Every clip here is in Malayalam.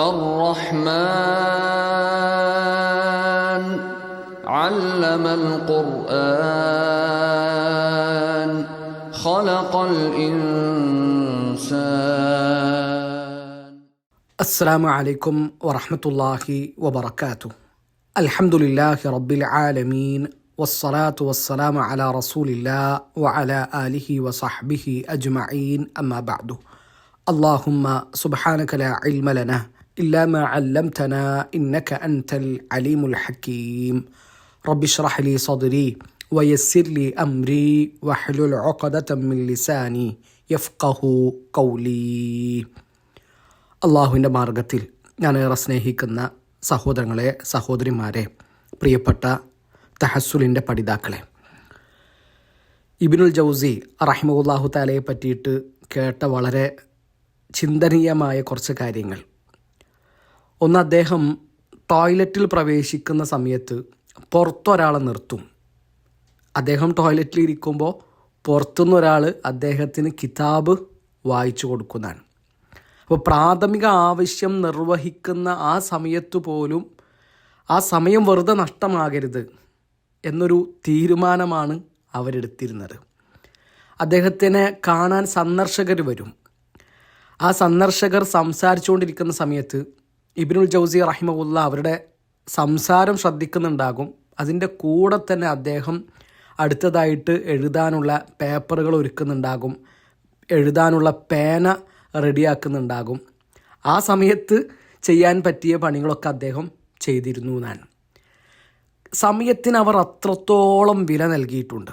الرحمن علم القرآن خلق الإنسان. السلام عليكم ورحمة الله وبركاته. الحمد لله رب العالمين والصلاة والسلام على رسول الله وعلى آله وصحبه أجمعين. أما بعد اللهم سبحانك لا علم لنا إلا ما علمتنا إنك أنت العليم الحكيم رب اشرح لي صدري ويسر لي أمري واحلل عقدة من لساني يفقه قولي അള്ളാഹുവിൻ്റെ മാർഗത്തിൽ ഞാൻ ഏറെ സ്നേഹിക്കുന്ന സഹോദരങ്ങളെ സഹോദരിമാരെ പ്രിയപ്പെട്ട തഹസുലിൻ്റെ പഠിതാക്കളെ ഇബിനുൽ ജൗസി റഹിമുല്ലാഹു താലയെ പറ്റിയിട്ട് കേട്ട വളരെ ചിന്തനീയമായ കുറച്ച് കാര്യങ്ങൾ ഒന്ന് അദ്ദേഹം ടോയ്ലറ്റിൽ പ്രവേശിക്കുന്ന സമയത്ത് പുറത്തൊരാളെ നിർത്തും. അദ്ദേഹം ടോയ്ലറ്റിൽ ഇരിക്കുമ്പോൾ പുറത്തുനിന്ന് ഒരാൾ അദ്ദേഹത്തിന് കിതാബ് വായിച്ചു കൊടുക്കുന്നതാണ്. അപ്പോൾ പ്രാഥമിക ആവശ്യം നിർവഹിക്കുന്ന ആ സമയത്ത് പോലും ആ സമയം വെറുതെ നഷ്ടമാകരുത് എന്നൊരു തീരുമാനമാണ് അവരെടുത്തിരുന്നത്. അദ്ദേഹത്തിനെ കാണാൻ സന്ദർശകർ വരും. ആ സന്ദർശകർ സംസാരിച്ചുകൊണ്ടിരിക്കുന്ന സമയത്ത് ഇബിനുൽ ജൗസി റഹിമുല്ല അവരുടെ സംസാരം ശ്രദ്ധിക്കുന്നുണ്ടാകും. അതിന്റെ കൂടെ തന്നെ അദ്ദേഹം അടുത്തതായിട്ട് എഴുതാനുള്ള പേപ്പറുകൾ ഒരുക്കുന്നുണ്ടാകും. എഴുതാനുള്ള പേന റെഡിയാക്കുന്നുണ്ടാകും. ആ സമയത്ത് ചെയ്യാൻ പറ്റിയ പണികളൊക്കെ അദ്ദേഹം ചെയ്തിരുന്നു എന്നാണ് സമയത്തിന് അവർ അത്രത്തോളം വില നൽകിയിട്ടുണ്ട്.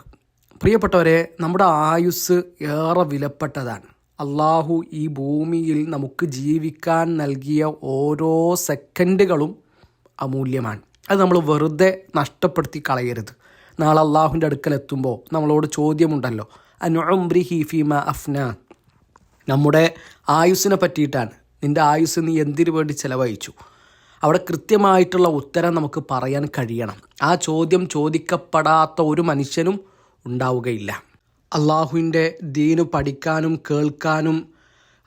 പ്രിയപ്പെട്ടവരെ നമ്മുടെ ആയുസ് ഏറെ വിലപ്പെട്ടതാണ്. അള്ളാഹു ഈ ഭൂമിയിൽ നമുക്ക് ജീവിക്കാൻ നൽകിയ ഓരോ സെക്കൻഡുകളും അമൂല്യമാണ്. അത് നമ്മൾ വെറുതെ നഷ്ടപ്പെടുത്തി കളയരുത്. നാളെ അള്ളാഹുവിന്റെ അടുക്കൽ എത്തുമ്പോൾ നമ്മളോട് ചോദ്യമുണ്ടല്ലോ. അനുഅംബ്രി ഹീഫീമ അഫ്ന. നമ്മുടെ ആയുസ്സിനെ പറ്റിയിട്ടാണ്. നിന്റെ ആയുസ് നീ എന്തിനു വേണ്ടി ചിലവഴിച്ചു? അവിടെ കൃത്യമായിട്ടുള്ള ഉത്തരം നമുക്ക് പറയാൻ കഴിയണം. ആ ചോദ്യം ചോദിക്കപ്പെടാത്ത ഒരു മനുഷ്യനും ഉണ്ടാവുകയില്ല. അള്ളാഹുവിന്റെ ദീനു പഠിക്കാനും കേൾക്കാനും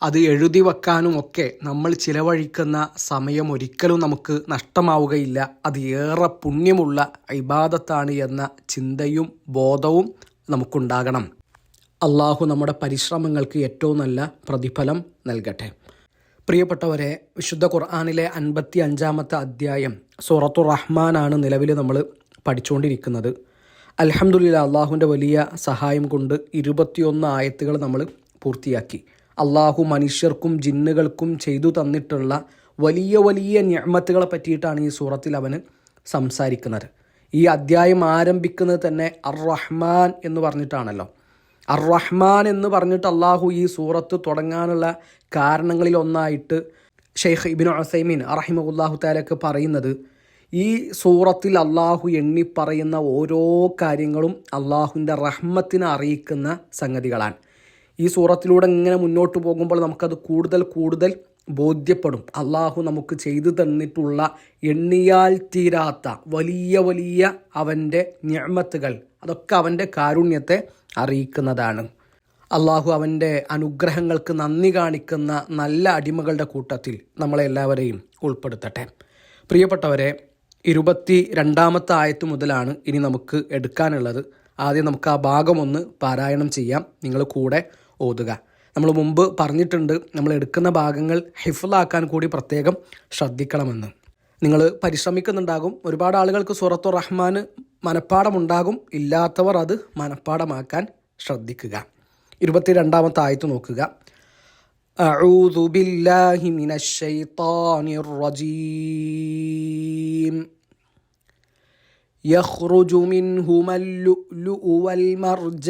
അത് എഴുതി വെക്കാനും ഒക്കെ നമ്മൾ ചിലവഴിക്കുന്ന സമയം ഒരിക്കലും നമുക്ക് നഷ്ടമാവുകയില്ല. അത് ഏറെ പുണ്യമുള്ള ഇബാദത്താണ് എന്ന ചിന്തയും ബോധവും നമുക്കുണ്ടാകണം. അള്ളാഹു നമ്മുടെ പരിശ്രമങ്ങൾക്ക് ഏറ്റവും നല്ല പ്രതിഫലം നൽകട്ടെ. പ്രിയപ്പെട്ടവരെ വിശുദ്ധ ഖുർആാനിലെ അൻപത്തി അഞ്ചാമത്തെ അധ്യായം സൂറത്തു റഹ്മാനാണ് നിലവിൽ നമ്മൾ പഠിച്ചുകൊണ്ടിരിക്കുന്നത്. അലഹമുല്ല അള്ളാഹുവിന്റെ വലിയ സഹായം കൊണ്ട് ഇരുപത്തിയൊന്ന് ആയത്തുകൾ നമ്മൾ പൂർത്തിയാക്കി. അള്ളാഹു മനുഷ്യർക്കും ജിന്നുകൾക്കും ചെയ്തു തന്നിട്ടുള്ള വലിയ വലിയ ഞാമത്തുകളെ പറ്റിയിട്ടാണ് ഈ സൂറത്തിൽ അവന് സംസാരിക്കുന്നത്. ഈ അദ്ധ്യായം ആരംഭിക്കുന്നത് തന്നെ അർ റഹ്മാൻ എന്ന് പറഞ്ഞിട്ടാണല്ലോ. അർ റഹ്മാൻ എന്ന് പറഞ്ഞിട്ട് അള്ളാഹു ഈ സൂറത്ത് തുടങ്ങാനുള്ള കാരണങ്ങളിൽ ഒന്നായിട്ട് ഷെയ്ഖ് ഇബിൻ അസൈമീൻ അറഹിമുല്ലാഹു താലൊക്കെ പറയുന്നത് ഈ സൂറത്തിൽ അള്ളാഹു എണ്ണി പറയുന്ന ഓരോ കാര്യങ്ങളും അള്ളാഹുവിന്റെ റഹ്മത്തിനെ അറിയിക്കുന്ന സംഗതികളാണ്. ഈ സൂറത്തിലൂടെ ഇങ്ങനെ മുന്നോട്ട് പോകുമ്പോൾ നമുക്കത് കൂടുതൽ കൂടുതൽ ബോധ്യപ്പെടും. അള്ളാഹു നമുക്ക് ചെയ്തു തന്നിട്ടുള്ള എണ്ണിയാൽ തീരാത്ത വലിയ വലിയ അവന്റെ ഞമത്തുകൾ അതൊക്കെ അവന്റെ കാരുണ്യത്തെ അറിയിക്കുന്നതാണ്. അള്ളാഹു അവന്റെ അനുഗ്രഹങ്ങൾക്ക് നന്ദി കാണിക്കുന്ന നല്ല അടിമകളുടെ കൂട്ടത്തിൽ നമ്മളെല്ലാവരെയും ഉൾപ്പെടുത്തട്ടെ. പ്രിയപ്പെട്ടവരെ ഇരുപത്തി രണ്ടാമത്തെ ആയത്ത് മുതലാണ് ഇനി നമുക്ക് എടുക്കാനുള്ളത്. ആദ്യം നമുക്ക് ആ ഭാഗം ഒന്ന് പാരായണം ചെയ്യാം. നിങ്ങൾ കൂടെ ഓതുക. നമ്മൾ മുമ്പ് പറഞ്ഞിട്ടുണ്ട് നമ്മൾ എടുക്കുന്ന ഭാഗങ്ങൾ ഹിഫിലാക്കാൻ കൂടി പ്രത്യേകം ശ്രദ്ധിക്കണമെന്ന്. നിങ്ങൾ പരിശ്രമിക്കുന്നുണ്ടാകും. ഒരുപാട് ആളുകൾക്ക് സൂറത്തു റഹ്മാന് മനഃപ്പാടമുണ്ടാകും ഇല്ലാത്തവർ അത് മനഃപ്പാടമാക്കാൻ ശ്രദ്ധിക്കുക. ഇരുപത്തിരണ്ടാമത്തെ ആയത്ത് നോക്കുക. أعوذ بالله من الشيطان الرجيم. يخرج منهما اللؤلؤ والمرجان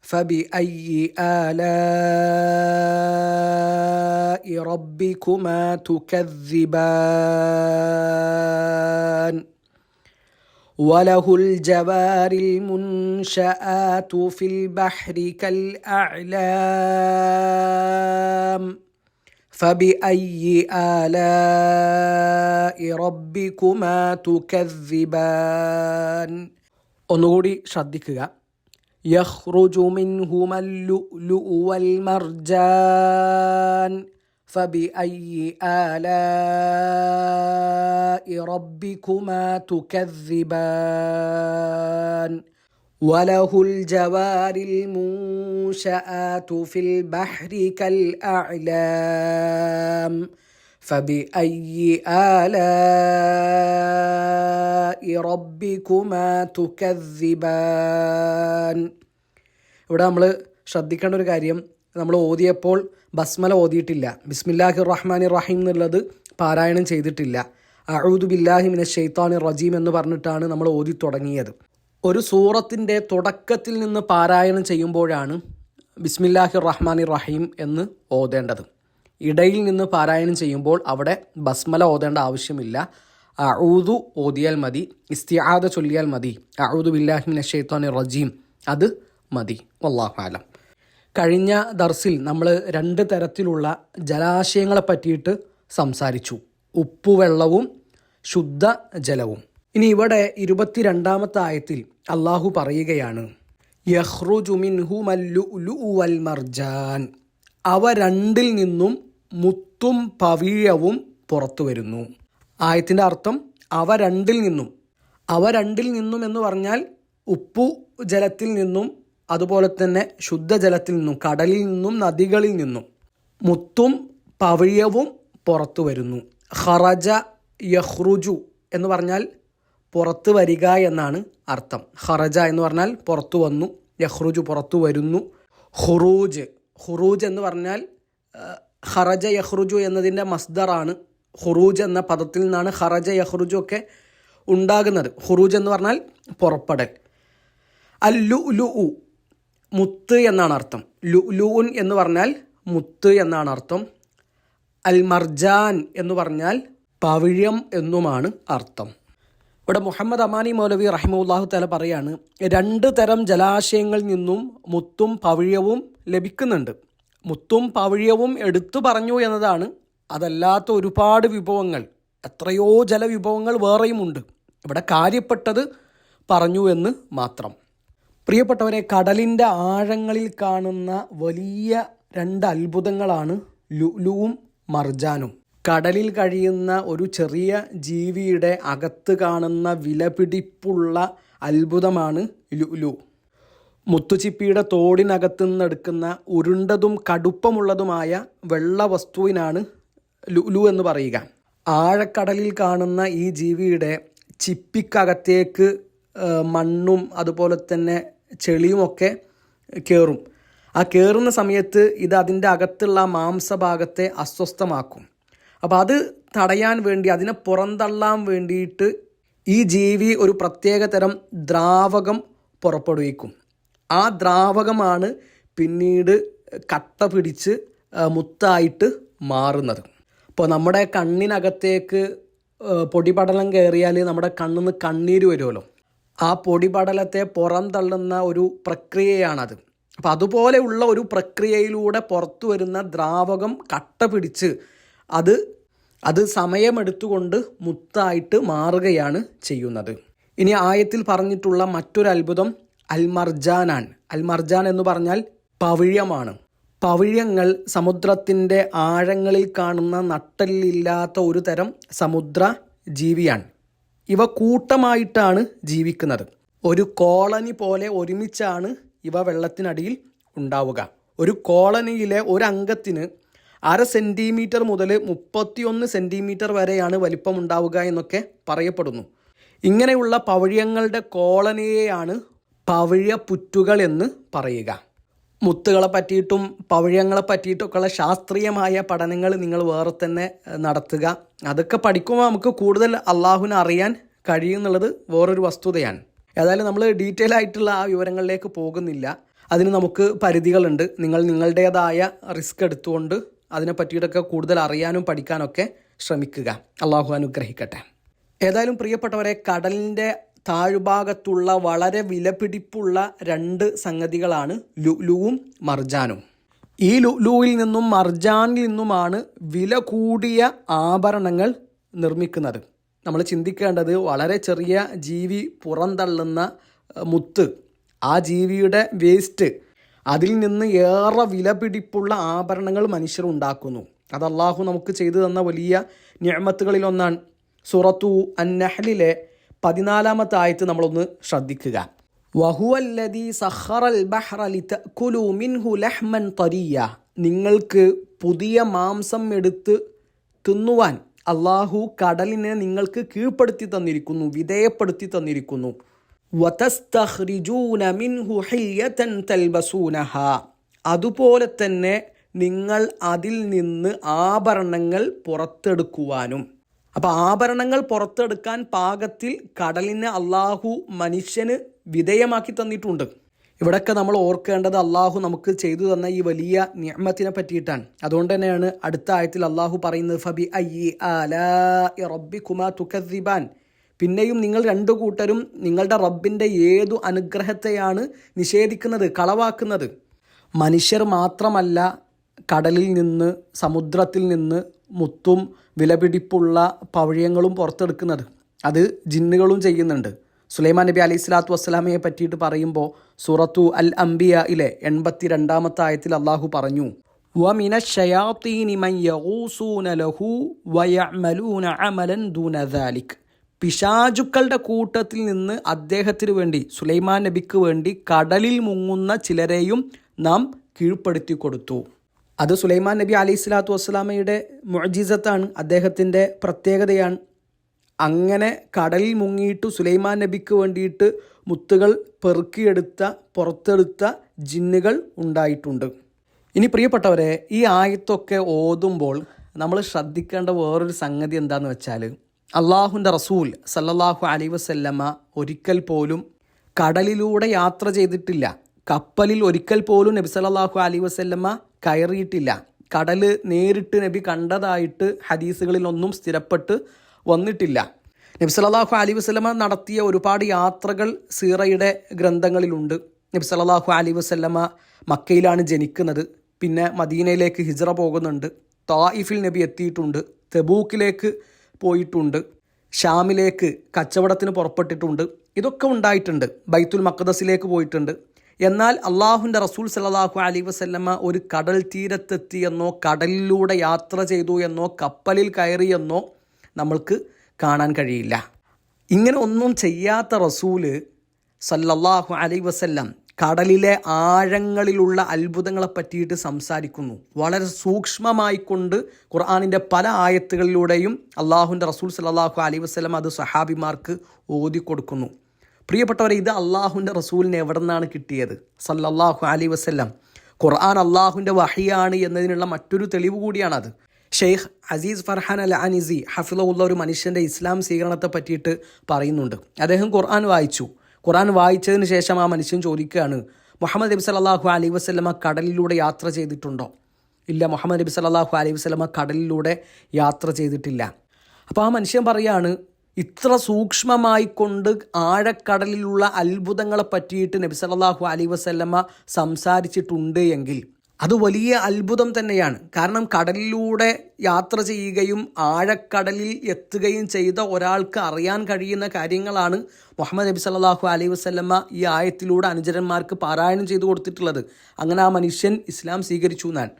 فبأي آلاء ربكما تكذبان؟ وله الجوار المنشآت في البحر كالأعلام فبأي آلاء ربكما تكذبان ഒന്നുകൂടി ശ്രദ്ധിക്കുക യഹ്റുജു മിൻഹുമൽ ലുഅ്ലുഉ വൽ മർജാൻ فبأي آلاء ربكما تكذبان وله الجوار المنشآت في البحر كالأعلام فبأي آلاء ربكما تكذبان ഇവിടെ നമ്മൾ ശ്രദ്ധിക്കേണ്ട ഒരു കാര്യം നമ്മൾ ഓതിയപ്പോൾ ബസ്മല ഓതിയിട്ടില്ല. ബിസ്മില്ലാഹി റഹ്മാൻ റഹീം എന്നുള്ളത് പാരായണം ചെയ്തിട്ടില്ല. അഊദു ബില്ലാഹി മിന ഷെയ്ത്താനി റജീം എന്ന് പറഞ്ഞിട്ടാണ് നമ്മൾ ഓതി തുടങ്ങിയത്. ഒരു സൂറത്തിന്റെ തുടക്കത്തിൽ നിന്ന് പാരായണം ചെയ്യുമ്പോഴാണ് ബിസ്മില്ലാഹി റഹ്മാൻ റഹീം എന്ന് ഓതേണ്ടത്. ഇടയിൽ നിന്ന് പാരായണം ചെയ്യുമ്പോൾ അവിടെ ബസ്മല ഓതേണ്ട ആവശ്യമില്ല. അഊദു ഓതിയാൽ മതി ഇസ്തിയാദ ചൊല്ലിയാൽ മതി. അഊദു ബില്ലാഹി മിന ഷെയ്ത്താനി റജീം അത് മതി. വല്ലാഹു ആലം കഴിഞ്ഞ ദർസിൽ നമ്മൾ രണ്ട് തരത്തിലുള്ള ജലാശയങ്ങളെ പറ്റിയിട്ട് സംസാരിച്ചു. ഉപ്പുവെള്ളവും ശുദ്ധ ജലവും. ഇനി ഇവിടെ ഇരുപത്തിരണ്ടാമത്തെ ആയത്തിൽ അള്ളാഹു പറയുകയാണ് വൽ മർജാൻ. അവ രണ്ടിൽ നിന്നും മുത്തും പവിഴവും പുറത്തു വരുന്നു. ആയത്തിന്റെ അർത്ഥം അവ രണ്ടിൽ നിന്നും. അവ രണ്ടിൽ നിന്നും എന്ന് പറഞ്ഞാൽ ഉപ്പു ജലത്തിൽ നിന്നും അതുപോലെ തന്നെ ശുദ്ധജലത്തിൽ നിന്നും കടലിൽ നിന്നും നദികളിൽ നിന്നും മുത്തും പവിഴവും പുറത്തു വരുന്നു. ഹറജ യഹ്റുജു എന്ന് പറഞ്ഞാൽ പുറത്തു വരിക എന്നാണ് അർത്ഥം. ഹറജ എന്ന് പറഞ്ഞാൽ പുറത്തു വന്നു യഹ്റുജു പുറത്തു വരുന്നു. ഹുറൂജ് ഹുറൂജ് എന്ന് പറഞ്ഞാൽ ഹറജ യഹ്റുജു എന്നതിന്റെ മസ്ദറാണ്. ഹുറൂജ് എന്ന പദത്തിൽ നിന്നാണ് ഹറജ യഹ്റുജു ഒക്കെ ഉണ്ടാകുന്നത്. ഹുറൂജ് എന്ന് പറഞ്ഞാൽ പുറപ്പെടൽ. അല്ലു ലു മുത്ത് എന്നാണ് അർത്ഥം. ലു ലൂൻ എന്ന് പറഞ്ഞാൽ മുത്ത് എന്നാണ് അർത്ഥം. അൽ മർജാൻ എന്ന് പറഞ്ഞാൽ പവിഴം എന്നുമാണ് അർത്ഥം. ഇവിടെ മുഹമ്മദ് അമാനി മൗലവി റഹിമുല്ലാഹു തല പറയാണ് രണ്ട് തരം ജലാശയങ്ങളിൽ നിന്നും മുത്തും പവിഴവും ലഭിക്കുന്നുണ്ട്. മുത്തും പവിഴവും എടുത്തു പറഞ്ഞു എന്നതാണ്. അതല്ലാത്ത ഒരുപാട് വിഭവങ്ങൾ എത്രയോ ജലവിഭവങ്ങൾ വേറെയുമുണ്ട്. ഇവിടെ കാര്യപ്പെട്ടത് പറഞ്ഞു എന്ന് മാത്രം. പ്രിയപ്പെട്ടവരെ കടലിന്റെ ആഴങ്ങളിൽ കാണുന്ന വലിയ രണ്ട് അത്ഭുതങ്ങളാണ് ലുലുവും മർജാനും. കടലിൽ കഴിയുന്ന ഒരു ചെറിയ ജീവിയുടെ അകത്ത് കാണുന്ന വിലപിടിപ്പുള്ള അത്ഭുതമാണ് ലുലു മുത്തുച്ചിപ്പിയുടെ തോടിനകത്തു നിന്നെടുക്കുന്ന ഉരുണ്ടതും കടുപ്പമുള്ളതുമായ വെള്ള വസ്തുവിനാണ് ലുലു എന്ന് പറയുക. ആഴക്കടലിൽ കാണുന്ന ഈ ജീവിയുടെ ചിപ്പിക്കകത്തേക്ക് മണ്ണും അതുപോലെ തന്നെ ചെളിയുമൊക്കെ കയറും ആ കയറുന്ന സമയത്ത് ഇത് അതിന്റെ അകത്തുള്ള മാംസഭാഗത്തെ അസ്വസ്ഥമാക്കും. അപ്പോൾ അത് തടയാൻ വേണ്ടി അതിനെ പുറന്തള്ളാൻ വേണ്ടിയിട്ട് ഈ ജീവി ഒരു പ്രത്യേക തരം ദ്രാവകം പുറപ്പെടുവിക്കും. ആ ദ്രാവകമാണ് പിന്നീട് കട്ട പിടിച്ച് മുത്തായിട്ട് മാറുന്നത്. അപ്പോൾ നമ്മുടെ കണ്ണിനകത്തേക്ക് പൊടിപടലം കയറിയാൽ നമ്മുടെ കണ്ണിൽ നിന്ന് കണ്ണീര് വരുമല്ലോ. ആ പൊടിപടലത്തെ പുറന്തള്ളുന്ന ഒരു പ്രക്രിയയാണത്. അപ്പം അതുപോലെയുള്ള ഒരു പ്രക്രിയയിലൂടെ പുറത്തു വരുന്ന ദ്രാവകം കട്ട പിടിച്ച് അത് അത് സമയമെടുത്തുകൊണ്ട് മുത്തായിട്ട് മാറുകയാണ് ചെയ്യുന്നത്. ഇനി ആയത്തിൽ പറഞ്ഞിട്ടുള്ള മറ്റൊരു അത്ഭുതം അൽമർജാനാൻ. അൽമർജാൻ എന്ന് പറഞ്ഞാൽ പവിഴമാണ്. പവിഴങ്ങൾ സമുദ്രത്തിന്റെ ആഴങ്ങളിൽ കാണുന്ന നട്ടലില്ലാത്ത ഒരു തരം സമുദ്ര ജീവിയാണ് ഇവ കൂട്ടമായിട്ടാണ് ജീവിക്കുന്നത്. ഒരു കോളനി പോലെ ഒരുമിച്ചാണ് ഇവ വെള്ളത്തിനടിയിൽ ഉണ്ടാവുക. ഒരു കോളനിയിലെ ഒരു അര സെന്റിമീറ്റർ മുതൽ മുപ്പത്തിയൊന്ന് സെന്റിമീറ്റർ വരെയാണ് വലിപ്പം ഉണ്ടാവുക എന്നൊക്കെ പറയപ്പെടുന്നു. ഇങ്ങനെയുള്ള പവിഴങ്ങളുടെ കോളനിയെയാണ് പവിഴ പുറ്റുകൾ എന്ന് പറയുക. മുത്തുകളെ പറ്റിയിട്ടും പവിഴങ്ങളെ പറ്റിയിട്ടൊക്കെയുള്ള ശാസ്ത്രീയമായ പഠനങ്ങൾ നിങ്ങൾ വേറെ തന്നെ നടത്തുക. അതൊക്കെ പഠിക്കുമ്പോൾ നമുക്ക് കൂടുതൽ അള്ളാഹുവിനെ അറിയാൻ കഴിയുന്നുള്ളത് വേറൊരു വസ്തുതയാണ്. ഏതായാലും നമ്മൾ ഡീറ്റെയിൽ ആയിട്ടുള്ള ആ വിവരങ്ങളിലേക്ക് പോകുന്നില്ല. അതിന് നമുക്ക് പരിധികളുണ്ട്. നിങ്ങൾ നിങ്ങളുടേതായ റിസ്ക് എടുത്തുകൊണ്ട് അതിനെ പറ്റിയിട്ടൊക്കെ കൂടുതൽ അറിയാനും പഠിക്കാനൊക്കെ ശ്രമിക്കുക. അള്ളാഹു അനുഗ്രഹിക്കട്ടെ. ഏതായാലും പ്രിയപ്പെട്ടവരെ കടലിന്റെ താഴ്ഭാഗത്തുള്ള വളരെ വിലപിടിപ്പുള്ള രണ്ട് സംഗതികളാണ് ലുലുവും മർജാനും. ഈ ലുലുവിൽ നിന്നും മർജാനിൽ നിന്നുമാണ് വില കൂടിയ ആഭരണങ്ങൾ നിർമ്മിക്കുന്നത്. നമ്മൾ ചിന്തിക്കേണ്ടത് വളരെ ചെറിയ ജീവി പുറന്തള്ളുന്ന മുത്ത്. ആ ജീവിയുടെ വേസ്റ്റ്. അതിൽ നിന്ന് ഏറെ വിലപിടിപ്പുള്ള ആഭരണങ്ങൾ മനുഷ്യർ ഉണ്ടാക്കുന്നു. അത് അള്ളാഹു നമുക്ക് ചെയ്തു തന്ന വലിയ ഞാമത്തുകളിലൊന്നാണ് സുറത്തു അന്നഹലിലെ പതിനാലാമത്തെ ആയത്ത് നമ്മളൊന്ന് ശ്രദ്ധിക്കുക. മിൻഹു ലഹ്മൻ നിങ്ങൾക്ക് പുതിയ മാംസം എടുത്ത് തിന്നുവാൻ അള്ളാഹു കടലിനെ നിങ്ങൾക്ക് കീഴ്പ്പെടുത്തി തന്നിരിക്കുന്നു വിധേയപ്പെടുത്തി തന്നിരിക്കുന്നു. മിൻഹു തൽബസൂനഹ. അതുപോലെ തന്നെ നിങ്ങൾ അതിൽ നിന്ന് ആഭരണങ്ങൾ പുറത്തെടുക്കുവാനും. അപ്പോൾ ആഭരണങ്ങൾ പുറത്തെടുക്കാൻ പാകത്തിൽ കടലിനെ അള്ളാഹു മനുഷ്യന് വിധേയമാക്കി തന്നിട്ടുണ്ട്. ഇവിടൊക്കെ നമ്മൾ ഓർക്കേണ്ടത് അള്ളാഹു നമുക്ക് ചെയ്തു തന്ന ഈ വലിയ നിയമത്തിനെ പറ്റിയിട്ടാണ്. അതുകൊണ്ട് തന്നെയാണ് അടുത്ത ആയത്തിൽ അള്ളാഹു പറയുന്നത് ഫബി അയ്യി റബ്ബി കുമാ തുക്കസിബാൻ പിന്നെയും നിങ്ങൾ രണ്ടു കൂട്ടരും നിങ്ങളുടെ റബ്ബിന്റെ ഏതു അനുഗ്രഹത്തെയാണ് നിഷേധിക്കുന്നത് കളവാക്കുന്നത്? മനുഷ്യർ മാത്രമല്ല കടലിൽ നിന്ന് സമുദ്രത്തിൽ നിന്ന് മുത്തും വിലപിടിപ്പുള്ള പവഴിയങ്ങളും പുറത്തെടുക്കുന്നത്. അത് ജിന്നുകളും ചെയ്യുന്നുണ്ട്. സുലൈമാൻ നബി അലൈഹി സ്വലാത്തു വസ്സലാമയെ പറ്റിയിട്ട് പറയുമ്പോൾ സുറത്തു അൽ അംബിയ ഇലെ എൺപത്തി രണ്ടാമത്തെ ആയത്തിൽ അള്ളാഹു പറഞ്ഞു പിശാചുക്കളുടെ കൂട്ടത്തിൽ നിന്ന് അദ്ദേഹത്തിന് വേണ്ടി സുലൈമാൻ നബിക്ക് വേണ്ടി കടലിൽ മുങ്ങുന്ന ചിലരെയും നാം കീഴ്പ്പെടുത്തി കൊടുത്തു. അത് സുലൈമാൻ നബി അലൈഹി സ്വലാത്തു വസ്സലാമയുടെ മുഅജിസത്താണ് അദ്ദേഹത്തിന്റെ പ്രത്യേകതയാണ്. അങ്ങനെ കടലിൽ മുങ്ങിയിട്ട് സുലൈമാൻ നബിക്ക് വേണ്ടിയിട്ട് മുത്തുകൾ പെറുക്കിയെടുത്ത പുറത്തെടുത്ത ജിന്നുകൾ ഉണ്ടായിട്ടുണ്ട്. ഇനി പ്രിയപ്പെട്ടവരെ ഈ ആയത്തൊക്കെ ഓതുമ്പോൾ നമ്മൾ ശ്രദ്ധിക്കേണ്ട വേറൊരു സംഗതി എന്താന്ന് വെച്ചാൽ അള്ളാഹുന്റെ റസൂൽ സല്ലല്ലാഹു അലൈ വസല്ലമ്മ ഒരിക്കൽ പോലും കടലിലൂടെ യാത്ര ചെയ്തിട്ടില്ല. കപ്പലിൽ ഒരിക്കൽ പോലും നബി സല്ലല്ലാഹു അലൈ വസല്ലമ്മ കയറിയിട്ടില്ല. കടൽ നേരിട്ട് നബി കണ്ടതായിട്ട് ഹദീസുകളിൽ ഒന്നും സ്ഥിരപ്പെട്ട് വന്നിട്ടില്ല. നബി സല്ലല്ലാഹു അലൈഹി വസല്ലമ നടത്തിയ ഒരുപാട് യാത്രകൾ സീറയുടെ ഗ്രന്ഥങ്ങളിലുണ്ട്. നബി സല്ലല്ലാഹു അലൈഹി വസല്ലമ മക്കയിലാണ് ജനിക്കുന്നത്. പിന്നെ മദീനയിലേക്ക് ഹിജറ പോകുന്നുണ്ട്. തായിഫിൽ നബി എത്തിയിട്ടുണ്ട്. തെബൂക്കിലേക്ക് പോയിട്ടുണ്ട്. ഷാമിലേക്ക് കച്ചവടത്തിന് പുറപ്പെട്ടിട്ടുണ്ട്. ഇതൊക്കെ ഉണ്ടായിട്ടുണ്ട്. ബൈത്തുൽ മക്കദസിലേക്ക് പോയിട്ടുണ്ട്. എന്നാൽ അള്ളാഹുന്റെ റസൂൽ സല്ലാഹു അലൈ വസല്ലമ്മ ഒരു കടൽ തീരത്തെത്തിയെന്നോ കടലിലൂടെ യാത്ര ചെയ്തു എന്നോ കപ്പലിൽ കയറിയെന്നോ നമ്മൾക്ക് കാണാൻ കഴിയില്ല. ഇങ്ങനെ ഒന്നും ചെയ്യാത്ത റസൂൽ സല്ലല്ലാഹു അലൈ വസല്ലം കടലിലെ ആഴങ്ങളിലുള്ള അത്ഭുതങ്ങളെ പറ്റിയിട്ട് സംസാരിക്കുന്നു. വളരെ സൂക്ഷ്മമായി കൊണ്ട് ഖുർആാനിന്റെ പല ആയത്തുകളിലൂടെയും അള്ളാഹുന്റെ റസൂൽ സല്ലാഹു അലൈ വസ്ലം അത് സഹാബിമാർക്ക് ഓതി കൊടുക്കുന്നു പ്രിയപ്പെട്ടവരെ ഇത് അള്ളാഹുന്റെ റസൂലിന് എവിടെ നിന്നാണ് കിട്ടിയത്? സല്ലല്ലാഹു അലി വസ്ല്ലാം. ഖുർആൻ അള്ളാഹുവിന്റെ വഹിയാണ് എന്നതിനുള്ള മറ്റൊരു തെളിവ് കൂടിയാണത്. ഷെയ്ഖ് അസീസ് ഫർഹാൻ അൽ അനിസി ഹഫിലുള്ള ഒരു മനുഷ്യന്റെ ഇസ്ലാം സ്വീകരണത്തെ പറ്റിയിട്ട് പറയുന്നുണ്ട്. അദ്ദേഹം ഖുർആൻ വായിച്ചു. ഖുർആൻ വായിച്ചതിന് ശേഷം ആ മനുഷ്യൻ ചോദിക്കുകയാണ് മുഹമ്മദ് നബി സല്ലാഹു അലൈഹി വസ്ലമ കടലിലൂടെ യാത്ര ചെയ്തിട്ടുണ്ടോ? ഇല്ല മുഹമ്മദ് നബി സല്ലാഹു അലൈഹി വസ്ലമ കടലിലൂടെ യാത്ര ചെയ്തിട്ടില്ല. അപ്പോൾ ആ മനുഷ്യൻ പറയാണ് ഇത്ര സൂക്ഷ്മമായി കൊണ്ട് ആഴക്കടലിലുള്ള അത്ഭുതങ്ങളെ പറ്റിയിട്ട് നബി സല്ലാഹു അലൈഹി വസ്ലമ സംസാരിച്ചിട്ടുണ്ട് എങ്കിൽ അത് വലിയ അത്ഭുതം തന്നെയാണ്. കാരണം കടലിലൂടെ യാത്ര ചെയ്യുകയും ആഴക്കടലിൽ എത്തുകയും ചെയ്ത ഒരാൾക്ക് അറിയാൻ കഴിയുന്ന കാര്യങ്ങളാണ് മുഹമ്മദ് നബി സല്ലാഹു അലൈഹി വസ്ലമ്മ ഈ ആയത്തിലൂടെ അനുചരന്മാർക്ക് പാരായണം ചെയ്തു കൊടുത്തിട്ടുള്ളത്. അങ്ങനെ ആ മനുഷ്യൻ ഇസ്ലാം സ്വീകരിച്ചു എന്നാണ്.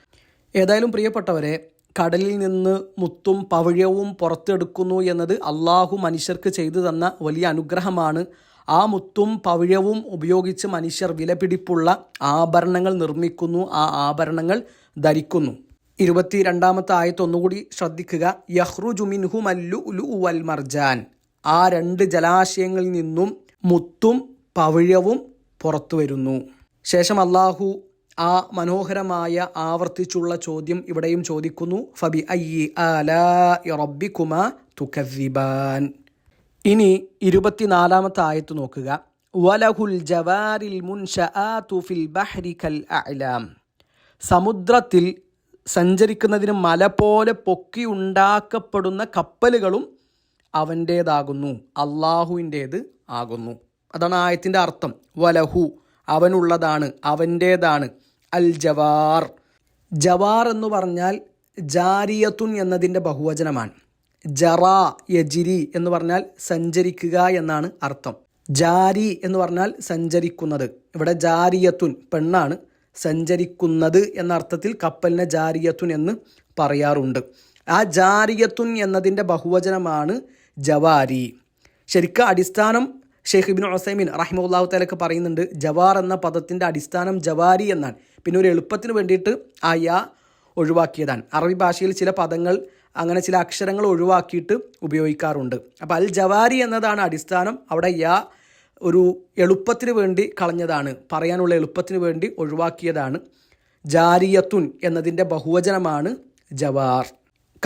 ഏതായാലും പ്രിയപ്പെട്ടവരെ കടലിൽ നിന്ന് മുത്തും പവിഴവും പുറത്തെടുക്കുന്നു എന്നത് അള്ളാഹു മനുഷ്യർക്ക് ചെയ്തു തന്ന വലിയ അനുഗ്രഹമാണ്. ആ മുത്തും പവിഴവും ഉപയോഗിച്ച് മനുഷ്യർ വിലപിടിപ്പുള്ള ആഭരണങ്ങൾ നിർമ്മിക്കുന്നു. ആ ആഭരണങ്ങൾ ധരിക്കുന്നു. ഇരുപത്തി രണ്ടാമത്തെ ആയത്ത് ഒന്നുകൂടി ശ്രദ്ധിക്കുക. യഹ്റുജു മിൻഹു മല്ലു ഉലു വൽ മർജാൻ ആ രണ്ട് ജലാശയങ്ങളിൽ നിന്നും മുത്തും പവിഴവും പുറത്തു വരുന്നു. ശേഷം അള്ളാഹു ആ മനോഹരമായ ആവർത്തിച്ചുള്ള ചോദ്യം ഇവിടെയും ചോദിക്കുന്നു. ഫബി അയ്യി ആലാ കുമ തുക്കസിബാൻ ഇനി ഇരുപത്തിനാലാമത്തെ ആയത്ത് നോക്കുക. വലഹുൽ ജവാരിൽ മുൻഷആതു ഫിൽ ബഹ്രി സമുദ്രത്തിൽ സഞ്ചരിക്കുന്നതിന് മല പോലെ പൊക്കി ഉണ്ടാക്കപ്പെടുന്ന കപ്പലുകളും അവന്റേതാകുന്നു അള്ളാഹുവിന്റേത് ആകുന്നു. അതാണ് ആയത്തിന്റെ അർത്ഥം. വലഹു അവനുള്ളതാണ് അവന്റേതാണ് അൽ ജവാർ ജവാർ എന്ന് പറഞ്ഞാൽ ജാരിയത്തുൻ എന്നതിന്റെ ബഹുവചനമാണ്. ജറാ യജിരി എന്ന് പറഞ്ഞാൽ സഞ്ചരിക്കുക എന്നാണ് അർത്ഥം. ജാരി എന്ന് പറഞ്ഞാൽ സഞ്ചരിക്കുന്നത്. ഇവിടെ ജാരിയത്തുൻ പെണ്ണാണ് സഞ്ചരിക്കുന്നത് എന്ന അർത്ഥത്തിൽ കപ്പലിനെ ജാരിയത്തുൻ എന്ന് പറയാറുണ്ട്. ആ ജാരിയത്തുൻ എന്നതിന്റെ ബഹുവചനമാണ് ജവാരി. ശരിക്കും അടിസ്ഥാനം ഷെയ്ഖ് ഇബിൻ ഒസൈമിൻ റഹിമുല്ലാഹു തലക്ക് പറയുന്നുണ്ട് ജവാർ എന്ന പദത്തിന്റെ അടിസ്ഥാനം ജവാരി എന്നാണ്. പിന്നെ ഒരു എളുപ്പത്തിന് വേണ്ടിയിട്ട് ആ യാ ഒഴിവാക്കിയതാണ്. അറബി ഭാഷയിൽ ചില പദങ്ങൾ അങ്ങനെ ചില അക്ഷരങ്ങൾ ഒഴിവാക്കിയിട്ട് ഉപയോഗിക്കാറുണ്ട്. അപ്പോൾ അൽ ജവാരി എന്നതാണ് അടിസ്ഥാനം. അവിടെ യാ ഒരു എളുപ്പത്തിന് വേണ്ടി കളഞ്ഞതാണ്. പറയാനുള്ള എളുപ്പത്തിന് വേണ്ടി ഒഴിവാക്കിയതാണ്. ജാരിയത്തുൻ എന്നതിന്റെ ബഹുവചനമാണ് ജവാർ.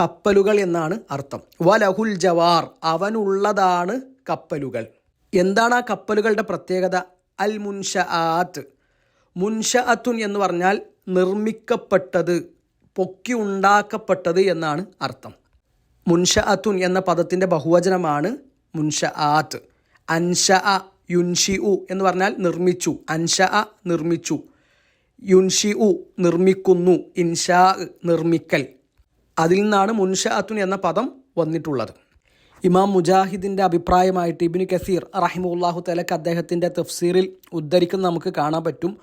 കപ്പലുകൾ എന്നാണ് അർത്ഥം. വലഹുൽ ജവാർ അവനുള്ളതാണ് കപ്പലുകൾ. എന്താണ് ആ കപ്പലുകളുടെ പ്രത്യേകത? അൽ മുൻഷ ആത്ത് മുൻഷ അത്തുൻ എന്ന് പറഞ്ഞാൽ നിർമ്മിക്കപ്പെട്ടത് പൊക്കി ഉണ്ടാക്കപ്പെട്ടത് എന്നാണ് അർത്ഥം. മുൻഷ അത്തുൻ എന്ന പദത്തിന്റെ ബഹുവചനമാണ് മുൻഷ ആത്ത് അൻഷ അ യുൻഷി ഉ എന്ന് പറഞ്ഞാൽ നിർമ്മിച്ചു. അൻഷ അ നിർമ്മിച്ചു. യുൻഷി ഉ നിർമ്മിക്കുന്നു. ഇൻഷാ നിർമ്മിക്കൽ. അതിൽ നിന്നാണ് മുൻഷ അത്തുൻ എന്ന പദം വന്നിട്ടുള്ളത്. ഇമാം മുജാഹിദിന്റെ അഭിപ്രായമായിട്ട് ഇബിന് കസീർ റഹിമുല്ലാഹു തലക്ക് അദ്ദേഹത്തിന്റെ തഫ്സീറിൽ ഉദ്ധരിക്കുന്ന നമുക്ക് കാണാൻ പറ്റും.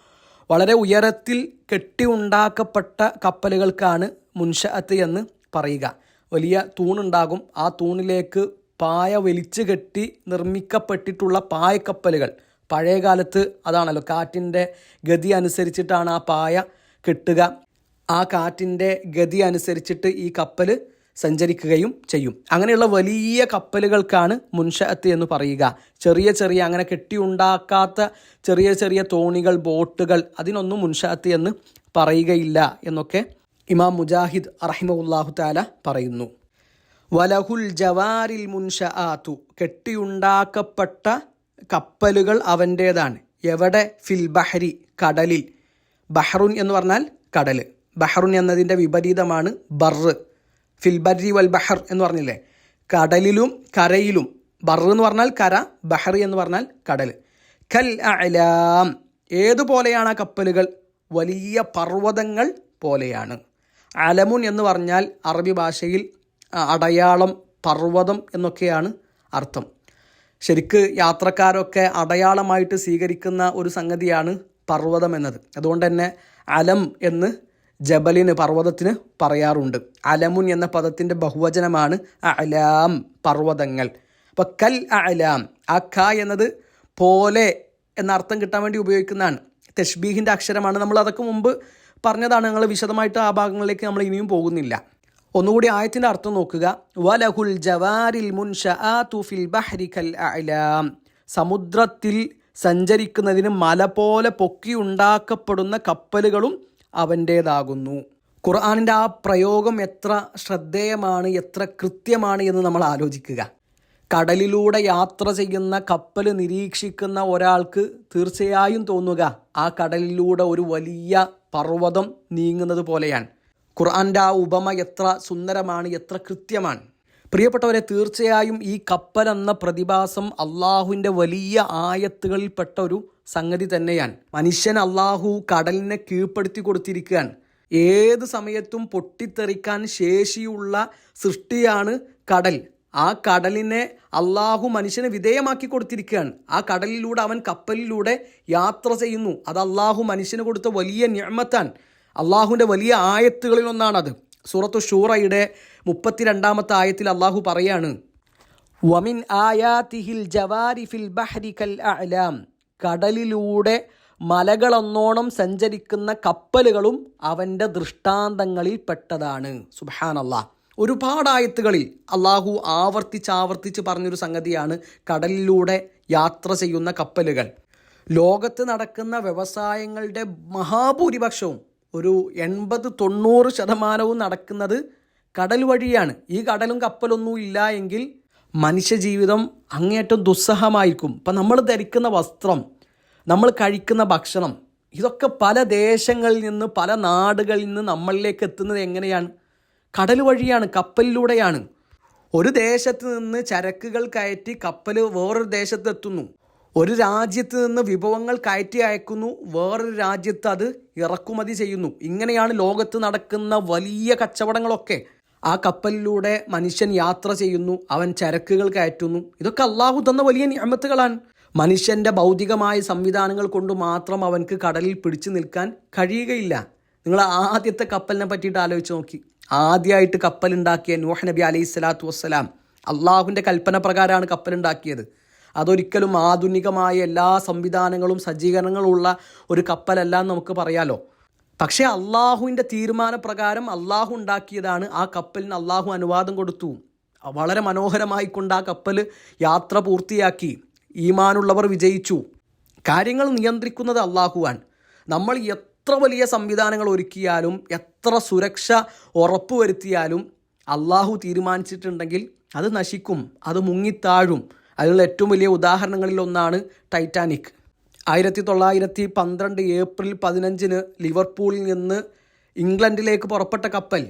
വളരെ ഉയരത്തിൽ കെട്ടി ഉണ്ടാക്കപ്പെട്ട കപ്പലുകൾക്കാണ് മുൻഷഅത്ത് എന്ന് പറയുക. വലിയ തൂണുണ്ടാകും. ആ തൂണിലേക്ക് പായ വലിച്ചു കെട്ടി നിർമ്മിക്കപ്പെട്ടിട്ടുള്ള പായക്കപ്പലുകൾ. പഴയ കാലത്ത് അതാണല്ലോ കാറ്റിന്റെ ഗതി അനുസരിച്ചിട്ടാണ് ആ പായ കെട്ടുക. ആ കാറ്റിന്റെ ഗതി അനുസരിച്ചിട്ട് ഈ കപ്പൽ സഞ്ചരിക്കുകയും ചെയ്യും. അങ്ങനെയുള്ള വലിയ കപ്പലുകൾക്കാണ് മുൻഷത്ത് എന്ന് പറയുക. ചെറിയ ചെറിയ അങ്ങനെ കെട്ടിയുണ്ടാക്കാത്ത ചെറിയ ചെറിയ തോണികൾ ബോട്ടുകൾ അതിനൊന്നും മുൻഷത്ത് എന്ന് പറയുകയില്ല എന്നൊക്കെ ഇമാം മുജാഹിദ് റഹിമുല്ലാഹു താല പറയുന്നു. വലഹുൽ ജവാരിൽ മുൻഷആത്തു കെട്ടിയുണ്ടാക്കപ്പെട്ട കപ്പലുകൾ അവന്റേതാണ് എവിടെ? ഫിൽ ബഹരി കടലിൽ. ബഹ്റുൻ എന്ന് പറഞ്ഞാൽ കടൽ ബഹ്റുൻ എന്നതിന്റെ വിപരീതമാണ് ബർറ് ഫിൽ ബർരി വൽ ബഹർ എന്ന് പറഞ്ഞില്ലേ? കടലിലും കരയിലും. ബർ എന്ന് പറഞ്ഞാൽ കര ബഹർ എന്ന് പറഞ്ഞാൽ കടൽ. കൽ അലാം ഏതുപോലെയാണ് ആ കപ്പലുകൾ? വലിയ പർവതങ്ങൾ പോലെയാണ്. അലമുൻ എന്ന് പറഞ്ഞാൽ അറബി ഭാഷയിൽ അടയാളം പർവതം എന്നൊക്കെയാണ് അർത്ഥം. ശരിക്ക് യാത്രക്കാരൊക്കെ അടയാളമായിട്ട് സ്വീകരിക്കുന്ന ഒരു സംഗതിയാണ് പർവതം എന്നത്. അതുകൊണ്ട് തന്നെ അലം എന്ന് ജബലിന് പർവതത്തിന് പറയാറുണ്ട്. അലമുൻ എന്ന പദത്തിന്റെ ബഹുവചനമാണ് അലാം പർവതങ്ങൾ. അപ്പോൾ കൽ അലാം ആ ഖ എന്നത് പോലെ എന്ന അർത്ഥം കിട്ടാൻ വേണ്ടി ഉപയോഗിക്കുന്നതാണ്. തെഷ്ബീഹിന്റെ അക്ഷരമാണ് നമ്മൾ അതൊക്കെ മുമ്പ് പറഞ്ഞതാണ്. ഞങ്ങൾ വിശദമായിട്ട് ആ ഭാഗങ്ങളിലേക്ക് നമ്മൾ ഇനിയും പോകുന്നില്ല. ഒന്നുകൂടി ആയത്തിന്റെ അർത്ഥം നോക്കുക. വലഹുൽ ജവാരിൽ മുൻ ഫിൽ ബഹരി കൽ അഅലാം സമുദ്രത്തിൽ സഞ്ചരിക്കുന്നതിന് മല പോലെ പൊക്കി ഉണ്ടാക്കപ്പെടുന്ന കപ്പലുകളും അവന്റേതാകുന്നു ഖുർആാനിന്റെ ആ പ്രയോഗം എത്ര ശ്രദ്ധേയമാണ് എത്ര കൃത്യമാണ് എന്ന് നമ്മൾ ആലോചിക്കുക. കടലിലൂടെ യാത്ര ചെയ്യുന്ന കപ്പൽ നിരീക്ഷിക്കുന്ന ഒരാൾക്ക് തീർച്ചയായും തോന്നുക ആ കടലിലൂടെ ഒരു വലിയ പർവതം നീങ്ങുന്നത് പോലെയാണ്. ഖുർആന്റെ ആ ഉപമ എത്ര സുന്ദരമാണ് എത്ര കൃത്യമാണ്. പ്രിയപ്പെട്ടവരെ തീർച്ചയായും ഈ കപ്പൽ എന്ന പ്രതിഭാസം അള്ളാഹുവിന്റെ വലിയ ആയത്തുകളിൽപ്പെട്ട ഒരു സംഗതി തന്നെയാണ്. മനുഷ്യൻ അള്ളാഹു കടലിനെ കീഴ്പ്പെടുത്തി കൊടുത്തിരിക്കുകയാണ്. ഏത് സമയത്തും പൊട്ടിത്തെറിക്കാൻ ശേഷിയുള്ള സൃഷ്ടിയാണ് കടൽ. ആ കടലിനെ അള്ളാഹു മനുഷ്യനെ വിധേയമാക്കി കൊടുത്തിരിക്കുകയാണ്. ആ കടലിലൂടെ അവൻ കപ്പലിലൂടെ യാത്ര ചെയ്യുന്നു. അത് അള്ളാഹു മനുഷ്യന് കൊടുത്ത വലിയ ഞമ്മത്താൻ അള്ളാഹുവിന്റെ വലിയ ആയത്തുകളിൽ ഒന്നാണത് സൂറത്തു ഷൂറയുടെ മുപ്പത്തിരണ്ടാമത്തെ ആയത്തിൽ അള്ളാഹു പറയാണ് വമിൻ ആയാതിഹിൽ ജവാരി ഫിൽ ബഹരി കൽ അഅലാം. കടലിലൂടെ മലകളൊന്നോണം സഞ്ചരിക്കുന്ന കപ്പലുകളും അവന്റെ ദൃഷ്ടാന്തങ്ങളിൽ പെട്ടതാണ്. സുബാനല്ലാ ഒരുപാട് ആയത്തുകളിൽ അള്ളാഹു ആവർത്തിച്ച് ആവർത്തിച്ച് പറഞ്ഞൊരു സംഗതിയാണ് കടലിലൂടെ യാത്ര ചെയ്യുന്ന കപ്പലുകൾ. ലോകത്ത് നടക്കുന്ന വ്യവസായങ്ങളുടെ മഹാഭൂരിപക്ഷവും ഒരു എൺപത് തൊണ്ണൂറ് ശതമാനവും നടക്കുന്നത് കടൽ വഴിയാണ്. ഈ കടലും കപ്പലൊന്നും ഇല്ല എങ്കിൽ മനുഷ്യജീവിതം അങ്ങേയറ്റം ദുസ്സഹമായിരിക്കും. ഇപ്പം നമ്മൾ ധരിക്കുന്ന വസ്ത്രം നമ്മൾ കഴിക്കുന്ന ഭക്ഷണം ഇതൊക്കെ പല ദേശങ്ങളിൽ നിന്ന് പല നാടുകളിൽ നിന്ന് നമ്മളിലേക്ക് എത്തുന്നത് എങ്ങനെയാണ്? കടൽ വഴിയാണ് കപ്പലിലൂടെയാണ്. ഒരു ദേശത്ത് നിന്ന് ചരക്കുകൾ കയറ്റി കപ്പൽ വേറൊരു ദേശത്ത് എത്തുന്നു. ഒരു രാജ്യത്ത് നിന്ന് വിഭവങ്ങൾ കയറ്റി അയക്കുന്നു വേറൊരു രാജ്യത്ത് അത് ഇറക്കുമതി ചെയ്യുന്നു. ഇങ്ങനെയാണ് ലോകത്ത് നടക്കുന്ന വലിയ കച്ചവടങ്ങളൊക്കെ. ആ കപ്പലിലൂടെ മനുഷ്യൻ യാത്ര ചെയ്യുന്നു അവൻ ചരക്കുകൾ കയറ്റുന്നു. ഇതൊക്കെ അള്ളാഹു തന്ന വലിയ നിയമത്തുകളാണ്. മനുഷ്യന്റെ ഭൗതികമായ സംവിധാനങ്ങൾ കൊണ്ട് മാത്രം അവൻക്ക് കടലിൽ പിടിച്ചു നിൽക്കാൻ കഴിയുകയില്ല. നിങ്ങൾ ആദ്യത്തെ കപ്പലിനെ പറ്റിയിട്ട് ആലോചിച്ച് നോക്കി. ആദ്യമായിട്ട് കപ്പലുണ്ടാക്കിയ നൂഹ് നബി അലൈഹി സ്വലാത്തു വസ്സലാം. അള്ളാഹുവിന്റെ കൽപ്പന പ്രകാരമാണ് കപ്പലുണ്ടാക്കിയത്. അതൊരിക്കലും ആധുനികമായ എല്ലാ സംവിധാനങ്ങളും സജ്ജീകരണങ്ങളും ഉള്ള ഒരു കപ്പലല്ല എന്ന് നമുക്ക് പറയാലോ. പക്ഷേ അള്ളാഹുവിന്റെ തീരുമാനപ്രകാരം അള്ളാഹു ഉണ്ടാക്കിയതാണ് ആ കപ്പലിന് അള്ളാഹു അനുവാദം കൊടുത്തു. വളരെ മനോഹരമായിക്കൊണ്ട് ആ കപ്പൽ യാത്ര പൂർത്തിയാക്കി. ഈമാനുള്ളവർ വിജയിച്ചു. കാര്യങ്ങൾ നിയന്ത്രിക്കുന്നത് അള്ളാഹുവാൻ നമ്മൾ എത്ര വലിയ സംവിധാനങ്ങൾ ഒരുക്കിയാലും എത്ര സുരക്ഷ ഉറപ്പുവരുത്തിയാലും അള്ളാഹു തീരുമാനിച്ചിട്ടുണ്ടെങ്കിൽ അത് നശിക്കും അത് മുങ്ങിത്താഴും. അതിനുള്ള ഏറ്റവും വലിയ ഉദാഹരണങ്ങളിൽ ഒന്നാണ് ടൈറ്റാനിക്. ആയിരത്തി തൊള്ളായിരത്തി പന്ത്രണ്ട് ഏപ്രിൽ പതിനഞ്ചിന് ലിവർപൂളിൽ നിന്ന് ഇംഗ്ലണ്ടിലേക്ക് പുറപ്പെട്ട കപ്പൽ.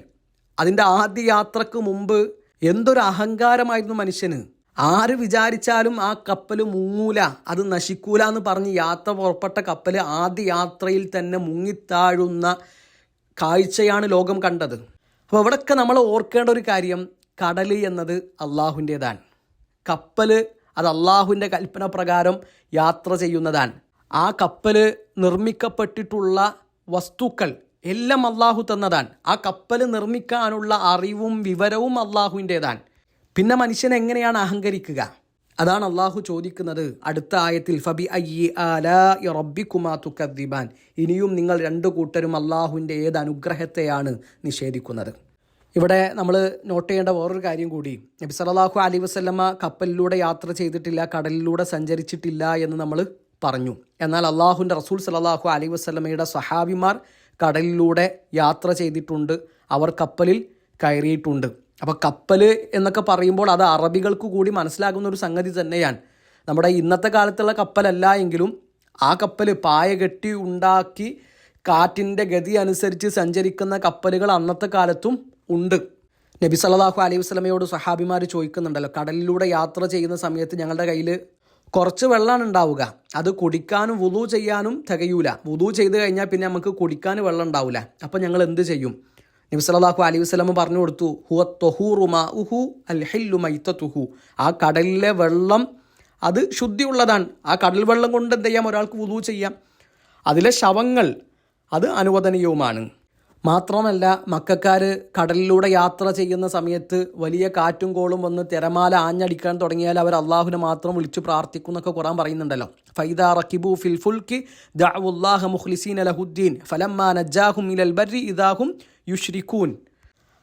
അതിന്റെ ആദ്യ യാത്രയ്ക്ക് മുമ്പ് എന്തൊരു അഹങ്കാരമായിരുന്നു മനുഷ്യന്. ആര് വിചാരിച്ചാലും ആ കപ്പൽ മുങ്ങൂല അത് നശിക്കൂല എന്ന് പറഞ്ഞ് യാത്ര പുറപ്പെട്ട കപ്പൽ ആദ്യ യാത്രയിൽ തന്നെ മുങ്ങിത്താഴുന്ന കാഴ്ചയാണ് ലോകം കണ്ടത്. അപ്പോൾ അവിടെയൊക്കെ നമ്മൾ ഓർക്കേണ്ട ഒരു കാര്യം കടൽ എന്നത് അള്ളാഹുവിന്റേതാണ് കപ്പൽ അത് അള്ളാഹുവിന്റെ കൽപ്പന പ്രകാരം യാത്ര ചെയ്യുന്നതാണ്. ആ കപ്പൽ നിർമ്മിക്കപ്പെട്ടിട്ടുള്ള വസ്തുക്കൾ എല്ലാം അള്ളാഹു തന്നതാണ്. ആ കപ്പൽ നിർമ്മിക്കാനുള്ള അറിവും വിവരവും അള്ളാഹുവിന്റേതാണ് പിന്നെ മനുഷ്യൻ എങ്ങനെയാണ് അഹങ്കരിക്കുക? അതാണ് അള്ളാഹു ചോദിക്കുന്നത്. അടുത്ത ആയത്തിൽ ഫബി അയ്യി ആലാ തുക്കദ്ദിബാൻ. ഇനിയും നിങ്ങൾ രണ്ടു കൂട്ടരും അള്ളാഹുവിന്റെ ഏത് അനുഗ്രഹത്തെയാണ് നിഷേധിക്കുന്നത്. ഇവിടെ നമ്മൾ നോട്ട് ചെയ്യേണ്ട വേറൊരു കാര്യം കൂടി. നബി സലാഹു അലി വസല്ലമ കപ്പലിലൂടെ യാത്ര ചെയ്തിട്ടില്ല കടലിലൂടെ സഞ്ചരിച്ചിട്ടില്ല എന്ന് നമ്മൾ പറഞ്ഞു. എന്നാൽ അള്ളാഹുന്റെ റസൂൽ സലാഹു അലി വസല്ലമയുടെ സഹാബിമാർ കടലിലൂടെ യാത്ര ചെയ്തിട്ടുണ്ട്. അവർ കപ്പലിൽ കയറിയിട്ടുണ്ട്. അപ്പോൾ കപ്പൽ എന്നൊക്കെ പറയുമ്പോൾ അത് അറബികൾക്ക് കൂടി മനസ്സിലാകുന്ന ഒരു സംഗതി തന്നെയാണ്. നമ്മുടെ ഇന്നത്തെ കാലത്തുള്ള കപ്പലല്ല എങ്കിലും ആ കപ്പൽ പായ കെട്ടി ഉണ്ടാക്കി കാറ്റിന്റെ ഗതി അനുസരിച്ച് സഞ്ചരിക്കുന്ന കപ്പലുകൾ അന്നത്തെ കാലത്തും ഉണ്ട്. നബി സല്ലാഹു അലൈഹി വസ്ലമയോട് സഹാബിമാർ ചോദിക്കുന്നുണ്ടല്ലോ കടലിലൂടെ യാത്ര ചെയ്യുന്ന സമയത്ത് ഞങ്ങളുടെ കയ്യിൽ കുറച്ച് വെള്ളമാണ് ഉണ്ടാവുക. അത് കുടിക്കാനും വുതു ചെയ്യാനും തികയൂല. വുതു ചെയ്ത് കഴിഞ്ഞാൽ പിന്നെ നമുക്ക് കുടിക്കാൻ വെള്ളം ഉണ്ടാവില്ല അപ്പം ഞങ്ങൾ എന്ത് ചെയ്യും? നബി സല്ലല്ലാഹു അലൈഹി വസ്ലമ പറഞ്ഞു കൊടുത്തു ഹുവ തൊഹൂറുമാ ഉഹു അൽ മൈത്തുഹു. ആ കടലിലെ വെള്ളം അത് ശുദ്ധിയുള്ളതാണ്. ആ കടൽ വെള്ളം കൊണ്ട് എന്ത് ചെയ്യാം? ഒരാൾക്ക് വുതു ചെയ്യാം. അതിലെ ശവങ്ങൾ അത് അനുവദനീയവുമാണ്. മാത്രമല്ല മക്കാർ കടലിലൂടെ യാത്ര ചെയ്യുന്ന സമയത്ത് വലിയ കാറ്റും കോളും വന്ന് തിരമാല ആഞ്ഞടിക്കാൻ തുടങ്ങിയാൽ അവർ അള്ളാഹുനെ മാത്രം വിളിച്ചു പ്രാർത്ഥിക്കുന്നൊക്കെ ഖുറാൻ പറയുന്നുണ്ടല്ലോ. ഫൈദ റക്കിബു ഫിൽ ഫുൽക്കി ദഅവുല്ലാഹ മുഖ്ലിസീൻ അലഹുദ്ദീൻ ഫലമ്മാ നജ്ജാഹും ഇലൽ ബർരി ഇദാഹും യുഷ്രിഖൂൻ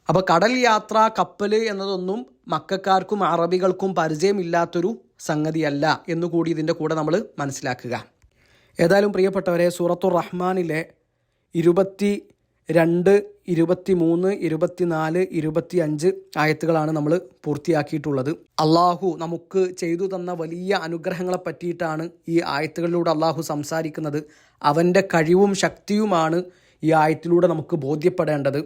അപ്പോൾ കടൽ യാത്ര കപ്പൽ എന്നതൊന്നും മക്കാർക്കും അറബികൾക്കും പരിചയമില്ലാത്തൊരു സംഗതിയല്ല എന്നുകൂടി ഇതിന്റെ കൂടെ നമ്മൾ മനസ്സിലാക്കുക. ഏതായാലും പ്രിയപ്പെട്ടവരെ സൂറത്തുർ റഹ്മാനിലെ ഇരുപത്തി രണ്ട് ഇരുപത്തി മൂന്ന് ഇരുപത്തിനാല് ഇരുപത്തി അഞ്ച് ആയത്തുകളാണ് നമ്മൾ പൂർത്തിയാക്കിയിട്ടുള്ളത്. അള്ളാഹു നമുക്ക് ചെയ്തു തന്ന വലിയ അനുഗ്രഹങ്ങളെ പറ്റിയിട്ടാണ് ഈ ആയത്തുകളിലൂടെ അള്ളാഹു സംസാരിക്കുന്നത്. അവന്റെ കഴിവും ശക്തിയുമാണ് ഈ ആയത്തിലൂടെ നമുക്ക് ബോധ്യപ്പെടേണ്ടത്.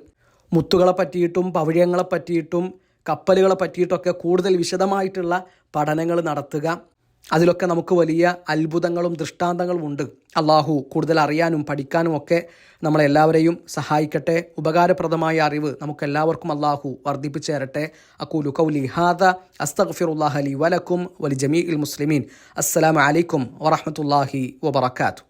മുത്തുകളെ പറ്റിയിട്ടും പവിഴങ്ങളെ പറ്റിയിട്ടും കപ്പലുകളെ പറ്റിയിട്ടൊക്കെ കൂടുതൽ വിശദമായിട്ടുള്ള പഠനങ്ങൾ നടത്തുക. അതിലൊക്കെ നമുക്ക് വലിയ അത്ഭുതങ്ങളും ദൃഷ്ടാന്തങ്ങളും ഉണ്ട്. അള്ളാഹു കൂടുതൽ അറിയാനും പഠിക്കാനും ഒക്കെ നമ്മളെല്ലാവരെയും സഹായിക്കട്ടെ. ഉപകാരപ്രദമായ അറിവ് നമുക്കെല്ലാവർക്കും അള്ളാഹു വർദ്ധിപ്പിച്ചു തരട്ടെ. അക്കൂലു കൗലി ഹാദ അസ്തഗ്ഫിറുല്ലാഹ് വലക്കും വലി ജമീ ഇൽ മുസ്ലിമീൻ. അസ്സലാമു അലൈക്കും വറഹമത്തല്ലാഹി വബർക്കാത്തു